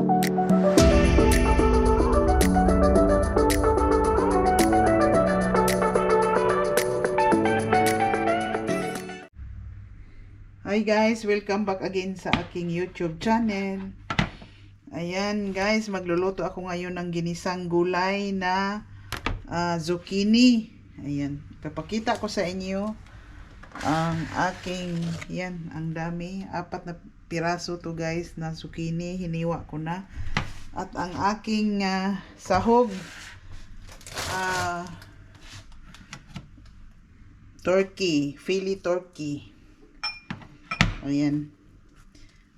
Hi guys, welcome back again sa aking YouTube channel. Ayan guys, magluluto ako ngayon ng ginisang gulay na ah, zucchini. Ayan, papakita ko sa inyo ang aking, yan, ang dami. Apat na piraso to guys na zucchini, hiniwa ko na. At ang aking ah, sahog, ah, turkey, Philly turkey. Ayan.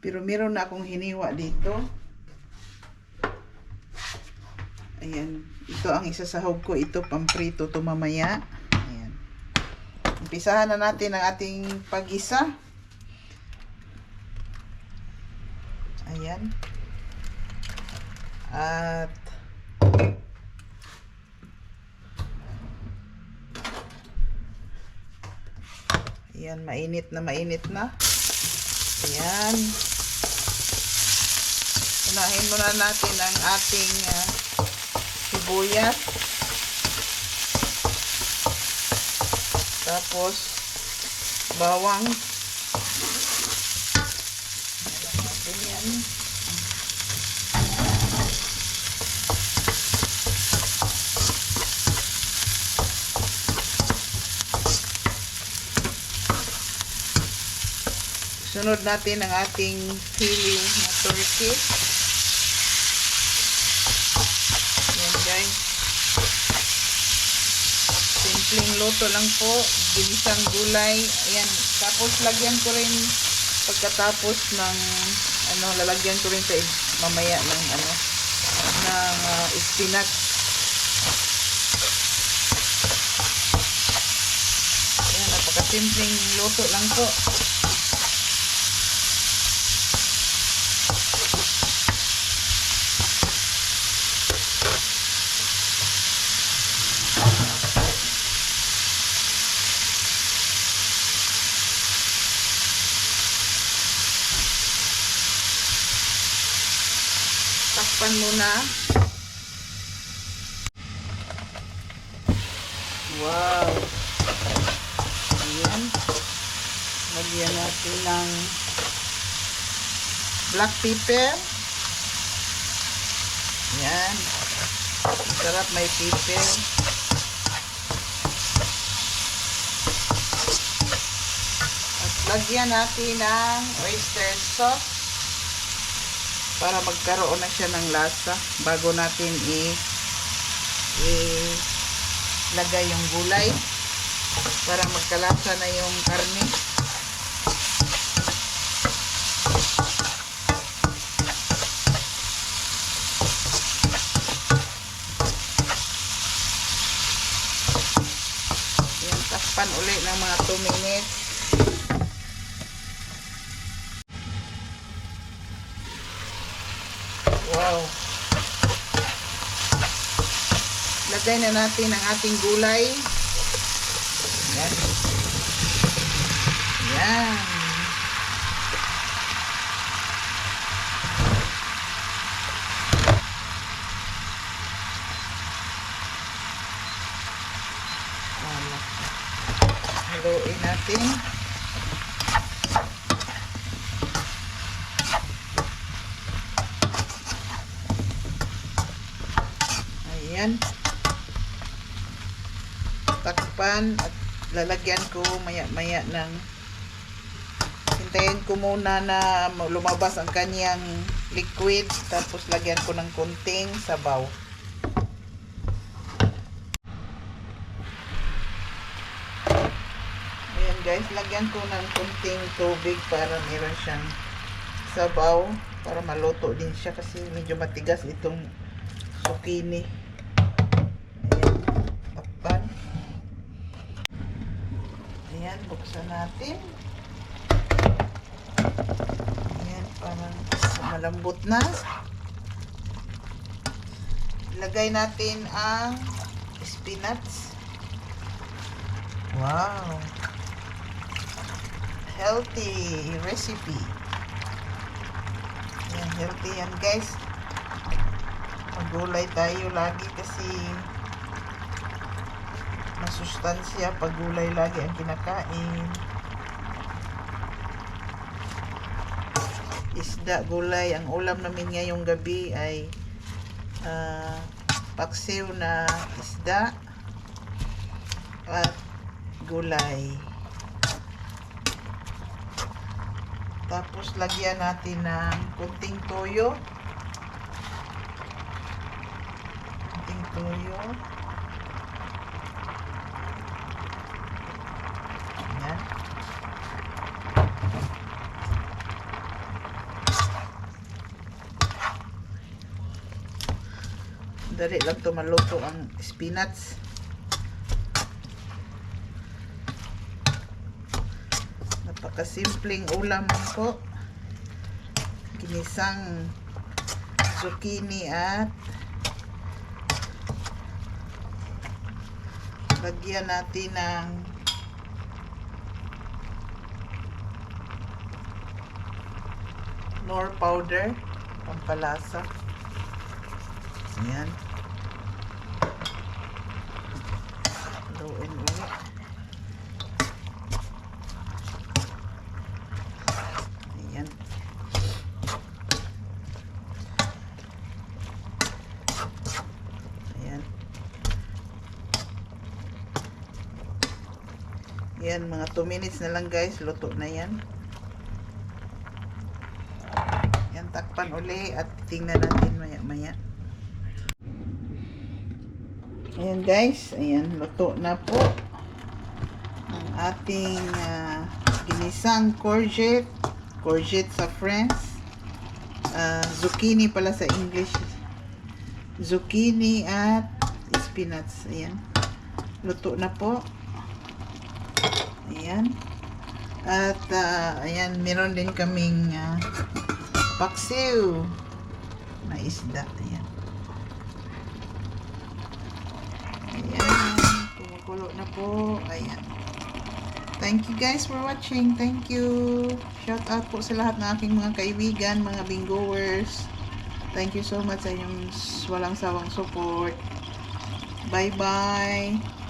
Pero meron na akong hiniwa dito. Ayan. Ito ang isasahog ko. Ito pamprito to mamaya. Ayan. Umpisahan na natin ang ating pagisa. Ayan. At Ayan, mainit na mainit na. Ayan. Unahin muna natin ang ating ah, sibuyas. Tapos, bawang. Ayan natin yan. Sunod natin ang ating filling na turkey. Yan guys. Simpleng luto lang po. Ginisang gulay. Ayan. Tapos lagyan ko rin pagkatapos ng ano, lalagyan ko rin sa mamaya ng ano, ng uh, spinach. Ayan, napakasimpleng luto lang po. Takpan muna. Wow. Ayan. Lagyan natin ng black pepper. Ayan. Sarap may pepper. At lagyan natin ng oyster sauce para magkaroon na siya ng lasa bago natin i ilagay yung gulay. Para magkalasa na yung karne. Yan takpan uli ng mga 2 minutes Wow. Lagay na natin ang ating gulay. Yan. Yan. Haluin natin. Ayan. Takpan at lalagyan ko maya-maya ng hintayin ko muna na lumabas ang kanyang liquid tapos lagyan ko ng kunting sabaw. Ayan guys, lagyan ko ng kunting tubig para meron siyang sabaw para maluto din siya kasi medyo matigas itong zucchini. Ayan, takpan. Ayan, buksan natin. Ayan, parang malambot na. Ilagay natin ang spinach. Wow! Healthy recipe. Ayan, healthy yan guys. Magulay tayo lagi kasi masustansya pag gulay lagi ang kinakain. Isda, gulay. Ang ulam namin ngayong gabi ay ah, paksiw na isda at gulay. Tapos lagyan natin ng kunting toyo. Kunting toyo. Ayan. Dali lang to ang spinach. Napakasimpleng ulam po. Ginisang zucchini at lagyan natin ng nor powder pampalasa ayan haluin ulit ayan ayan yan mga 2 minutes na lang guys. Luto na yan. Yan takpan uli at tingnan natin maya maya. Ayan guys. Ayan luto na po ang ating ah, ginisang courgette. Courgette sa French. Ah, zucchini pala sa English. Zucchini at spinach. Ayan. Luto na po ayan at ah, ayan meron din kaming ah, paksiw na isda ayan ayan kumukulo na po ayan Thank you guys for watching. Thank you. Shout out po sa lahat ng aking mga kaibigan, mga bingoers. Thank you so much sa inyong walang sawang support. Bye-bye.